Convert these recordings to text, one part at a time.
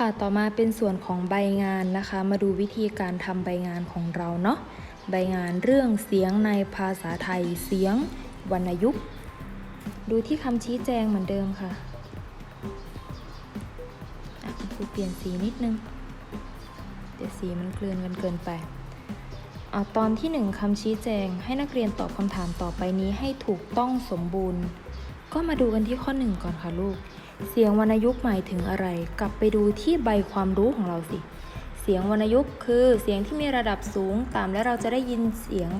ค่ะต่อมาเป็นส่วนของใบงานนะคะ มาดูวิธีการทำใบงานของเราเนาะใบงานเรื่องเสียงในภาษาไทยเสียงวรรณยุกต์ดูที่คำชี้แจงเหมือนเดิมค่ะคุณครูเปลี่ยนสีนิดนึงเดี๋ยวสีมันเคลื่อนกันเกินไปอาตอนที่หนึ่งคำชี้แจงให้นักเรียนตอบคำถามต่อไปนี้ให้ถูกต้องสมบูรณ์ ก็มาดูกันที่ข้อหนึ่งก่อนค่ะลูก เสียงวรรณยุกต์หมายถึงอะไร กลับไปดูที่ใบความรู้ของเราสิ เสียงวรรณยุกต์คือเสียงที่มีระดับสูงต่ำและเราจะได้ยินเสียง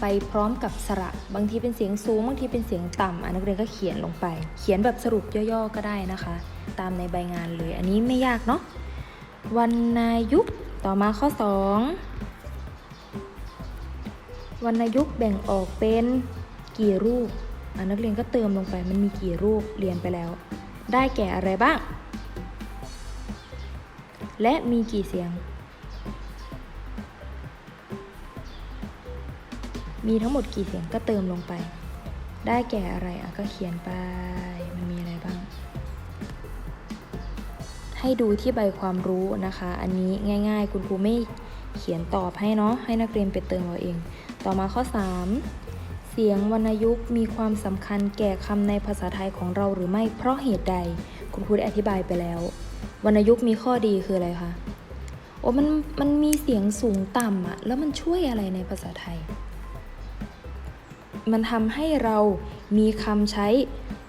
ไปพร้อมกับสระ บางทีเป็นเสียงสูง บางทีเป็นเสียงต่ำนักเรียนก็เขียนลงไป เขียนแบบสรุปย่อๆก็ได้นะคะ ตามในใบงานเลย อันนี้ไม่ยากเนาะวรรณยุกต์ต่อมาข้อ 2 วรรณยุกต์แบ่งออกเป็นกี่รูปอนักเรียนก็เติมลงไป มันมีกี่รูปเรียนไปแล้ว ได้แก่อะไรบ้าง และมีกี่เสียง มีทั้งหมดกี่เสียงก็เติมลงไป ได้แก่อะไรอะก็เขียนไป มันมีอะไรบ้าง ให้ดูที่ใบความรู้นะคะ อันนี้ง่าย ๆ คุณครูไม่เขียนตอบให้เนาะ ให้นักเรียนไปเติมเอาเอง ต่อมาข้อ 3 เสียงวรรณยุกต์มีความสำคัญแก่คำในภาษาไทยของเราหรือไม่เพราะเหตุใด คุณครูได้อธิบายไปแล้ว วรรณยุกต์มีข้อดีคืออะไรคะโอ้มันมันมีเสียงสูงต่ำอะแล้วมันช่วยอะไรในภาษาไทย มันทำให้เรามีคำใช้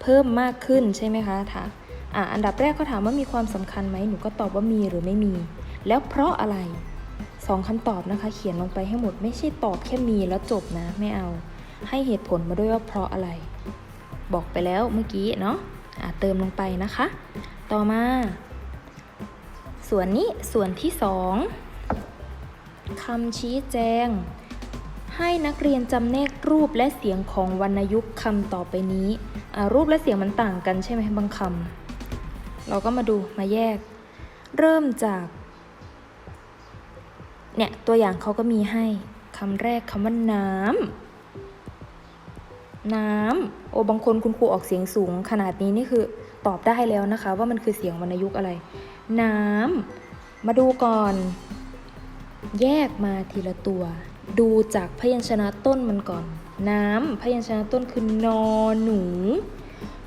เพิ่มมากขึ้นใช่ไหมคะถามอะอันดับแรกเขาถามว่ามีความสำคัญไหมหนูก็ตอบว่ามีหรือไม่มี แล้วเพราะอะไรสองคำตอบนะคะ เขียนลงไปให้หมดไม่ใช่ตอบแค่มีแล้วจบนะไม่เอา ให้เหตุผลมาด้วยว่าเพราะอะไร บอกไปแล้วเมื่อกี้เนาะะเติมลงไปนะคะ ต่อมา ส่วนนี้ส่วนที่สองคำชี้แจง ให้นักเรียนจำแนกรูปและเสียงของวรรณยุกต์คำต่อไปนี้ รูปและเสียงมันต่างกันใช่ไหมบางคำเราก็มาดูมาแยก เริ่มจากเนี่ยตัวอย่างเขาก็มีให้คำแรกคำว่าน้ำ น้ำโอ้บางคนคุณครูออกเสียงสูง ขนาดนี้นี่คือตอบได้แล้วนะคะ ว่ามันคือเสียงวรรณยุกต์อะไร น้ำมาดูก่อน แยกมาทีละตัว ดูจากพยัญชนะต้นมันก่อน น้ำพยัญชนะต้นคือนอหนู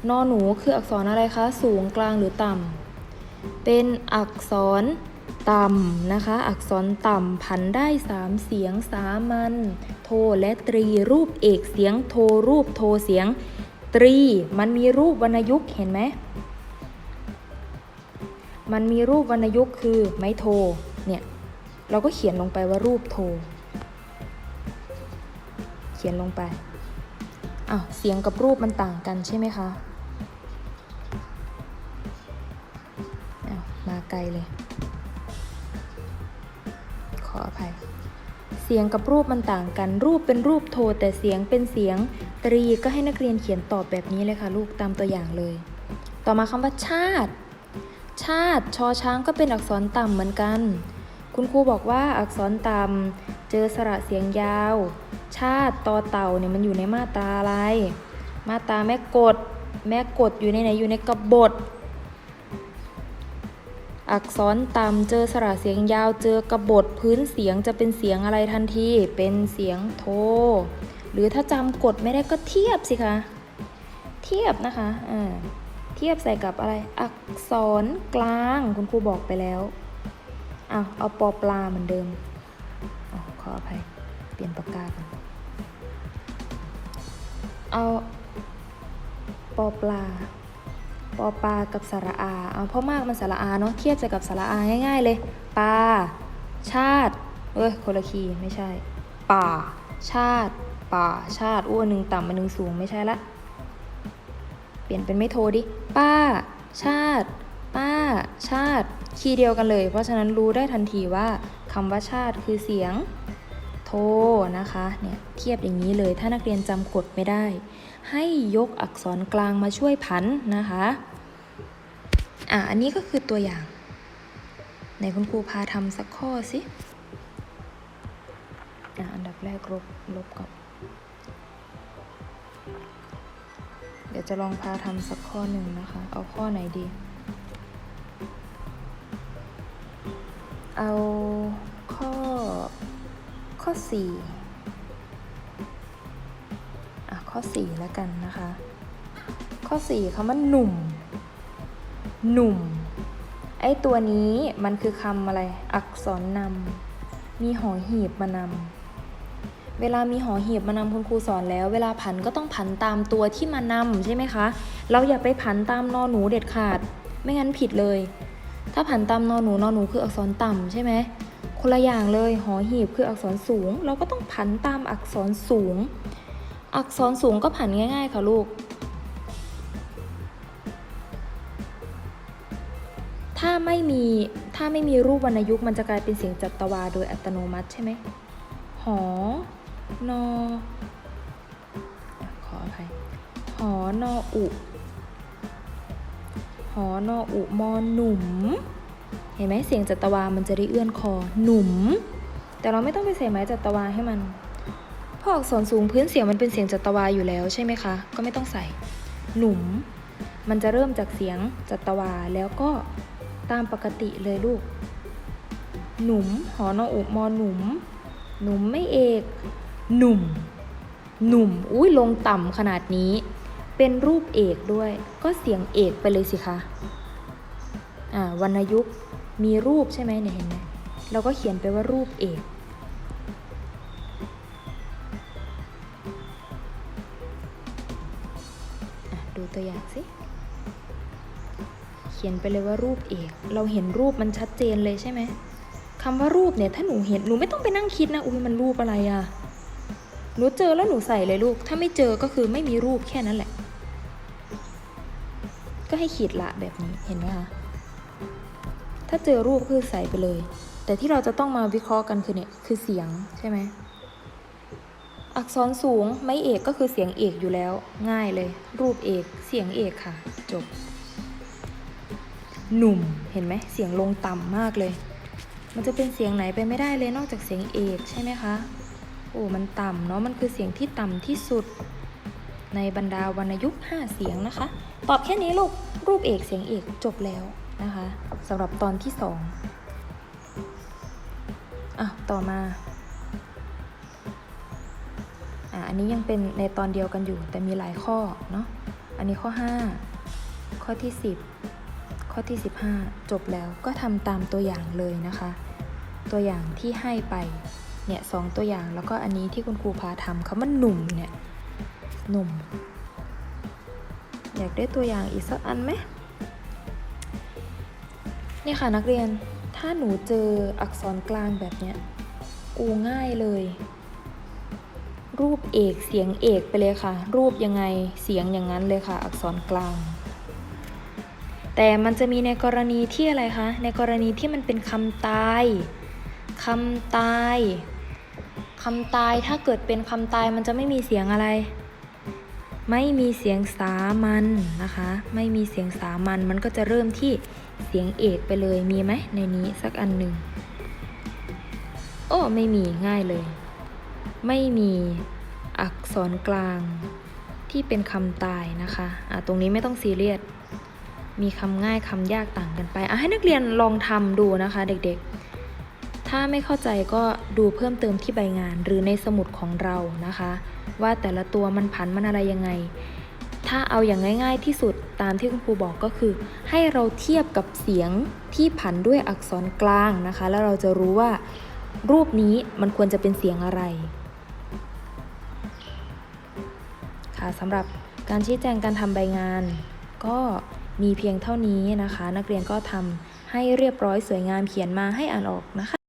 นอหนูคืออักษรอะไรคะ สูงกลางหรือต่ำเป็นอักษร ต่ำนะคะ อักษรต่ำพันได้สามเสียงสามัญโทและตรีรูปเอกเสียงโทรูปโทเสียง ตรี มันมีรูปวรรณยุกต์เห็นไหมมันมีรูปวรรณยุกต์คือไม้โทเนี่ยเราก็เขียนลงไปว่ารูปโท เขียนลงไปอ้าวเสียงกับรูปมันต่างกันใช่ไหมคะอ้าวมาไกลเลย ภัย เสียงกับรูปมันต่างกัน รูปเป็นรูปโท แต่เสียงเป็นเสียงตรีก็ให้นักเรียนเขียนตอบแบบนี้เลยค่ะลูกตามตัวอย่างเลย ต่อมาคำว่าชาติ ชาติชอช้างก็เป็นอักษรต่ำเหมือนกัน คุณครูบอกว่าอักษรต่ำเจอสระเสียงยาว ชาติตอเต่าเนี่ยมันอยู่ในมาตราอะไร มาตราแม่กด แม่กดอยู่ในไหนอยู่ในกบฏ อักษรต่ำเจอสระเสียงยาวเจอกระบฏพื้นเสียงจะเป็นเสียงอะไรทันที เป็นเสียงโท หรือถ้าจำกฎไม่ได้ก็เทียบสิคะ เทียบนะคะอ่าเทียบใส่กับอะไร อักษรกลางคุณครูบอกไปแล้วอาเอาปอปลาเหมือนเดิมอขออภัย เปลี่ยนปากกาก่อนเอาปอปลา ปอปลากับสระอาเอาเพราะมากมันสระอาเนาะเทียบใส่กับสระอาง่าย ๆ เลยปลาชาติเอ้ยคนละคีไม่ใช่ ป่า ชาติ ป่า ชาติอ้วนหนึ่งต่ำมาหนึ่งสูงไม่ใช่ละ เปลี่ยนเป็นไม่โทดิ ป้า ชาติ ป้า ชาติ คีย์เดียวกันเลย เพราะฉะนั้นรู้ได้ทันทีว่าคำว่าชาติคือเสียง โทนะคะเนี่ยเทียบอย่างนี้เลยถ้านักเรียนจำกฎไม่ได้ ให้ยกอักษรกลางมาช่วยพันนะคะอะอันนี้ก็คือตัวอย่างในคุณครูพาทำสักข้อสิอะอันดับแรกลบลบก่อนเดี๋ยวจะลองพาทำสักข้อหนึ่งนะคะ เอาข้อไหนดี เอา ข้อข้อสี่อะข้อสี่แล้วกันนะคะ ข้อสี่คำว่าหนุ่ม หนุ่ม ไอ้ตัวนี้มันคือคำอะไร อักษรนำ มีหอหีบมานำ เวลามีหอหีบมานำคุณครูสอนแล้ว เวลาผันก็ต้องผันตามตัวที่มานำใช่ไหมคะ เราอย่าไปผันตามนอหนูเด็ดขาด ไม่งั้นผิดเลย ถ้าผันตามนอหนูนอหนูคืออักษรต่ำใช่ไหม คนละอย่างเลย หอหีบคืออักษรสูง เราก็ต้องผันตามอักษรสูง อักษรสูงก็ผันง่าย ๆ ค่ะลูก ถ้าไม่มี ถ้าไม่มีรูปวรรณยุกต์มันจะกลายเป็นเสียงจัตวาโดยอัตโนมัติใช่ไหม หอ นอ ขออภัย หอนออุ หอนออุมอหนุ่ม เห็นไหมเสียงจัตวา มันจะได้เอื้อนคอ หนุ่ม แต่เราไม่ต้องไปใส่ไม้จัตวาให้มันพราะอักษรสูงพื้นเสียงมันเป็นเสียงจัตวาอยู่แล้วใช่ไหมคะ ก็ไม่ต้องใส่ หนุ่ม มันจะเริ่มจากเสียงจัตวาแล้วก็ตามปกติเลยลูก หนุ่ม หอนออุมอหนุ่ม หนุ่มไม่เอก หนุ่ม หนุ่ม อุ้ยลงต่ำขนาดนี้ เป็นรูปเอกด้วย ก็เสียงเอกไปเลยสิคะ อ่าวรรณยุกต์ มีรูปใช่ไหมเนี่ยเห็นไหมเราก็เขียนไปว่ารูปเอก ดูตัวอย่างสิ เขียนไปเลยว่ารูปเอก เราเห็นรูปมันชัดเจนเลยใช่ไหมคำว่ารูปเนี่ยถ้าหนูเห็นหนูไม่ต้องไปนั่งคิดนะ อุ้ยมันรูปอะไรอะหนูเจอแล้วหนูใส่เลยลูก ถ้าไม่เจอก็คือไม่มีรูปแค่นั้นแหละ ก็ให้ขีดละแบบนี้เห็นไหมคะ ถ้าเจอรูปคือใส่ไปเลย แต่ที่เราจะต้องมาวิเคราะห์กันคือเนี่ยคือเสียงใช่ไหมอักษรสูงไม่เอกก็คือเสียงเอกอยู่แล้ว ง่ายเลย รูปเอกเสียงเอกค่ะ จบ หนุ่มเห็นไหมเสียงลงต่ำมากเลย มันจะเป็นเสียงไหนไปไม่ได้เลยนอกจากเสียงเอกใช่ไหมคะโอ้มันต่ำเนาะมันคือเสียงที่ต่ำที่สุด ในบรรดาวรรณยุกต์5เสียงนะคะ ตอบแค่นี้ลูกรูปเอกเสียงเอกจบแล้ว นะคะสำหรับตอนที่สองอะต่อมาอะอันนี้ยังเป็นในตอนเดียวกันอยู่ แต่มีหลายข้อเนาะอันนี้ข้อ 5 ข้อที่ 10 ข้อที่ 15 จบแล้วก็ทำตามตัวอย่างเลยนะคะ ตัวอย่างที่ให้ไปเนี่ยสองตัวอย่างแล้วก็อันนี้ที่คุณครูพาทำคำว่าหนุ่มเนี่ยหนุ่ม อยากได้ตัวอย่างอีกสักอันไหม นี่ค่ะนักเรียน ถ้าหนูเจออักษรกลางแบบเนี้ยอูง่ายเลย รูปเอกเสียงเอกไปเลยค่ะ รูปยังไงเสียงอย่างนั้นเลยค่ะ อักษรกลาง แต่มันจะมีในกรณีที่อะไรคะ ในกรณีที่มันเป็นคำตายคำตายคำตายถ้าเกิดเป็นคำตายมันจะไม่มีเสียงอะไร ไม่มีเสียงสามัญนะคะ ไม่มีเสียงสามัญมันก็จะเริ่มที่ เสียงเอกไปเลยมีไหมในนี้สักอันหนึ่งโอ้ไม่มีง่ายเลย ไม่มีอักษรกลางที่เป็นคำตายนะคะอะตรงนี้ไม่ต้องซีเรียสมีคำง่ายคำยากต่างกันไปอะให้นักเรียนลองทำดูนะคะ เด็กๆ ถ้าไม่เข้าใจก็ดูเพิ่มเติมที่ใบงานหรือในสมุดของเรานะคะ ว่าแต่ละตัวมันผันมันอะไรยังไง ถ้าเอาอย่างง่ายๆที่สุดตามที่คุณครูบอกก็คือ ให้เราเทียบกับเสียงที่ผันด้วยอักษรกลางนะคะ แล้วเราจะรู้ว่า รูปนี้มันควรจะเป็นเสียงอะไร ค่ะสำหรับการชี้แจงการทำใบงาน ก็มีเพียงเท่านี้นะคะ นักเรียนก็ทำให้เรียบร้อยสวยงามเขียนมาให้อ่านออกนะคะ